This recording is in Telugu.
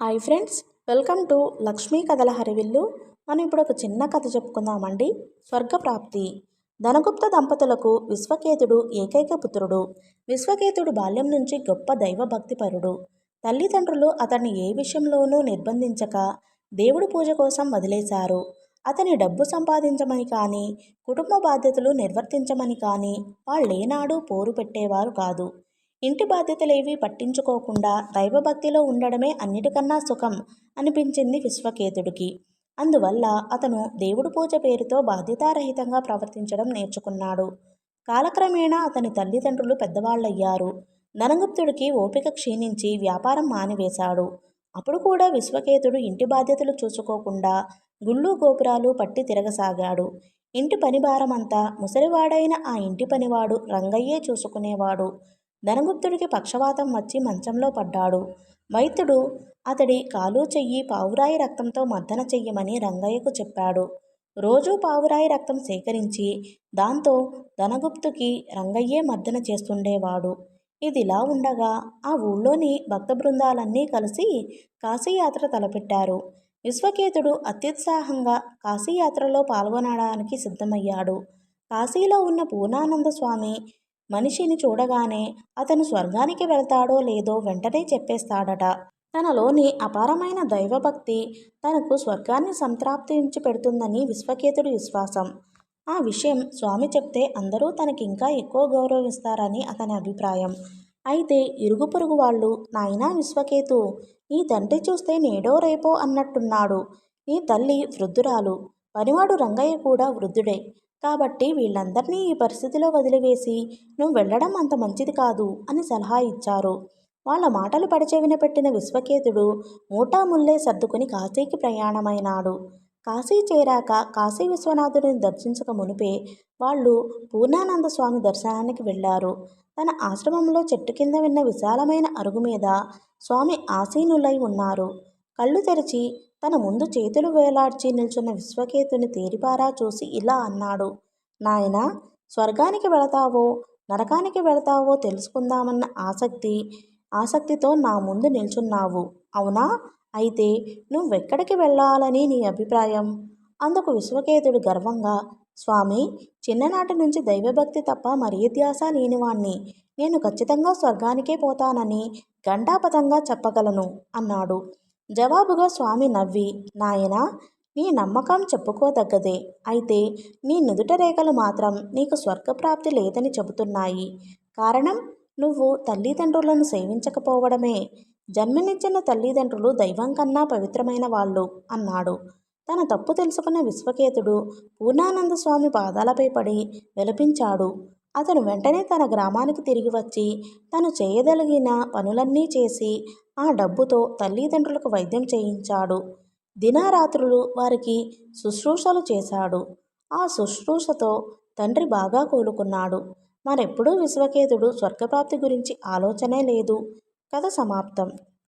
Hi friends welcome to Lakshmi కథల హరివిల్లు. మనం ఇప్పుడు ఒక చిన్న కథ చెప్పుకుందామండి. స్వర్గప్రాప్తి. ధనగుప్త దంపతులకు విశ్వకేతుడు ఏకైక పుత్రుడు. విశ్వకేతుడు బాల్యం నుంచి గొప్ప దైవభక్తిపరుడు. తల్లిదండ్రులు అతన్ని ఏ విషయంలోనూ నిర్బంధించక దేవుడి పూజ కోసం వదిలేశారు. అతని డబ్బు సంపాదించమని కానీ కుటుంబ బాధ్యతలు నిర్వర్తించమని కానీ వాళ్ళేనాడు పోరు పెట్టేవారు కాదు. ఇంటి బాధ్యతలేవి పట్టించుకోకుండా దైవభక్తిలో ఉండడమే అన్నిటికన్నా సుఖం అనిపించింది విశ్వకేతుడికి. అందువల్ల అతను దేవుడి పూజ పేరుతో బాధ్యతారహితంగా ప్రవర్తించడం నేర్చుకున్నాడు. కాలక్రమేణా అతని తల్లిదండ్రులు పెద్దవాళ్ళయ్యారు. ధనగుప్తుడికి ఓపిక క్షీణించి వ్యాపారం మానివేశాడు. అప్పుడు కూడా విశ్వకేతుడు ఇంటి బాధ్యతలు చూసుకోకుండా గుళ్ళు గోపురాలు పట్టి తిరగసాగాడు. ఇంటి పని భారమంతా ముసలివాడైన ఆ ఇంటి పనివాడు రంగయ్యే చూసుకునేవాడు. ధనగుప్తుడికి పక్షవాతం వచ్చి మంచంలో పడ్డాడు. వైద్యుడు అతడి కాలు చెయ్యి పావురాయి రక్తంతో మర్దన చెయ్యమని రంగయ్యకు చెప్పాడు. రోజూ పావురాయి రక్తం సేకరించి దాంతో ధనగుప్తుకి రంగయ్యే మర్దన చేస్తుండేవాడు. ఇదిలా ఉండగా ఆ ఊళ్ళోని భక్త బృందాలన్నీ కలిసి కాశీయాత్ర తలపెట్టారు. విశ్వకేతుడు అత్యుత్సాహంగా కాశీయాత్రలో పాల్గొనడానికి సిద్ధమయ్యాడు. కాశీలో ఉన్న పూర్ణానంద స్వామి మనిషిని చూడగానే అతను స్వర్గానికి వెళ్తాడో లేదో వెంటనే చెప్పేస్తాడట. తనలోని అపారమైన దైవభక్తి తనకు స్వర్గాన్ని సంతృప్తించి పెడుతుందని విశ్వకేతుడి విశ్వాసం. ఆ విషయం స్వామి చెప్తే అందరూ తనకింకా ఎక్కువ గౌరవిస్తారని అతని అభిప్రాయం. అయితే ఇరుగు పొరుగు వాళ్ళు నాయనా విశ్వకేతు నీ తండ్రి చూస్తే నేడో రేపో అన్నట్టున్నాడు. నీ తల్లి వృద్ధురాలు. పనివాడు రంగయ్య కూడా వృద్ధుడే. కాబట్టి వీళ్ళందరినీ ఈ పరిస్థితిలో వదిలివేసి నువ్వు వెళ్ళడం అంత మంచిది కాదు అని సలహా ఇచ్చారు. వాళ్ళ మాటలు పడిచెవిన పెట్టిన విశ్వకేతుడు మూటాముల్లే సర్దుకుని కాశీకి ప్రయాణమైనాడు. కాశీ చేరాక కాశీ విశ్వనాథుడిని దర్శించక మునిపే వాళ్ళు పూర్ణానంద స్వామి దర్శనానికి వెళ్ళారు. తన ఆశ్రమంలో చెట్టు కింద విన్న విశాలమైన అరుగు మీద స్వామి ఆసీనులై ఉన్నారు. కళ్ళు తెరిచి తన ముందు చేతులు వేలాడ్చి నిల్చున్న విశ్వకేతుని తేరిపారా చూసి ఇలా అన్నాడు. నాయన స్వర్గానికి వెళతావో నరకానికి వెళతావో తెలుసుకుందామన్న ఆసక్తి ఆసక్తితో నా ముందు నిల్చున్నావు. అవునా? అయితే నువ్వెక్కడికి వెళ్ళాలని నీ అభిప్రాయం అందుకు విశ్వకేతుడు గర్వంగా స్వామి చిన్ననాటి నుంచి దైవభక్తి తప్ప మరీ ధ్యాస లేనివాణ్ణి. నేను ఖచ్చితంగా స్వర్గానికే పోతానని ఘంటాపథంగా చెప్పగలను అన్నాడు. జవాబుగా స్వామి నవ్వి నాయనా నీ నమ్మకం చెప్పుకోదగ్గదే. అయితే నీ నుదుట రేఖలు మాత్రం నీకు స్వర్గప్రాప్తి లేదని చెబుతున్నాయి. కారణం నువ్వు తల్లిదండ్రులను సేవించకపోవడమే. జన్మనిచ్చిన తల్లిదండ్రులు దైవం కన్నా పవిత్రమైన వాళ్ళు అన్నాడు. తన తప్పు తెలుసుకున్న విశ్వకేతుడు పూర్ణానంద స్వామి పాదాలపై పడి విలపించాడు. అతను వెంటనే తన గ్రామానికి తిరిగి వచ్చి తను చేయగలిగిన పనులన్నీ చేసి ఆ డబ్బుతో తల్లిదండ్రులకు వైద్యం చేయించాడు. దినారాత్రులు వారికి శుశ్రూషలు చేశాడు. ఆ శుశ్రూషతో తండ్రి బాగా కోలుకున్నాడు. మరెప్పుడూ విశ్వకేతుడు స్వర్గప్రాప్తి గురించి ఆలోచనే లేదు. కథ సమాప్తం.